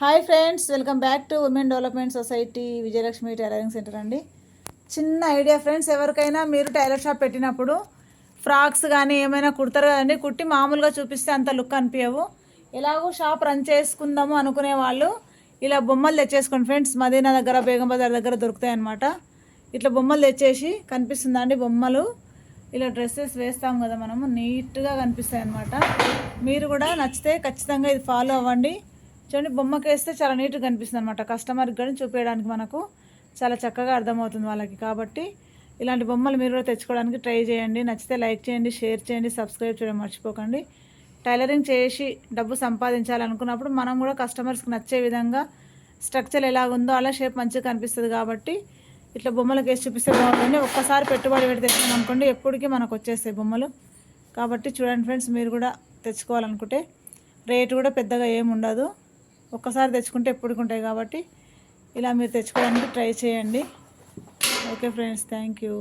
Hi friends welcome back to women development society Vijayalakshmi tailoring centre అండి. చిన్న idea friends ఎవరికైనా మీరు tailor shop పెట్టినప్పుడు ఫ్రాక్స్ కానీ ఏమైనా కుడతారు కదండి కుట్టి మామూలుగా చూపిస్తే అంత లుక్ అనిపించవు ఎలాగో షాప్ రన్ చేసుకుందాము అనుకునే వాళ్ళు ఇలా బొమ్మలు తెచ్చేసుకోండి ఫ్రెండ్స్. మదీనా దగ్గర బేగం బజార్ దగ్గర దొరుకుతాయి అన్నమాట. ఇట్లా బొమ్మలు తెచ్చేసి కనిపిస్తుందండి బొమ్మలు? ఇలా డ్రెస్సెస్ వేస్తాం కదా మనము నీట్గా కనిపిస్తాయి అనమాట మీరు కూడా నచ్చితే ఖచ్చితంగా ఇది ఫాలో అవ్వండి. చూడండి బొమ్మకి వేస్తే చాలా నీట్గా కనిపిస్తుంది అనమాట కస్టమర్కి కానీ చూపించడానికి మనకు చాలా చక్కగా అర్థమవుతుంది వాళ్ళకి. కాబట్టి ఇలాంటి బొమ్మలు మీరు కూడా తెచ్చుకోవడానికి ట్రై చేయండి. నచ్చితే లైక్ చేయండి షేర్ చేయండి సబ్స్క్రైబ్ చేయడం మర్చిపోకండి. టైలరింగ్ చేసి డబ్బు సంపాదించాలనుకున్నప్పుడు మనం కూడా కస్టమర్స్కి నచ్చే విధంగా స్ట్రక్చర్ ఎలా ఉందో అలా షేప్ మంచిగా కనిపిస్తుంది కాబట్టి ఇట్లా బొమ్మలకు వేసి చూపిస్తే బాగుంటుంది. ఒక్కసారి పెట్టుబడి పెట్టి అనుకోండి ఎప్పటికీ మనకు వచ్చేస్తాయి బొమ్మలు. కాబట్టి చూడండి ఫ్రెండ్స్ మీరు కూడా తెచ్చుకోవాలనుకుంటే రేటు కూడా పెద్దగా ఏమి ఉండదు ఒక్కసారి తెచ్చుకుంటే ఎప్పటికి ఉంటాయి కాబట్టి ఇలా మీరు తెచ్చుకోవడానికి ట్రై చేయండి. Okay friends thank you.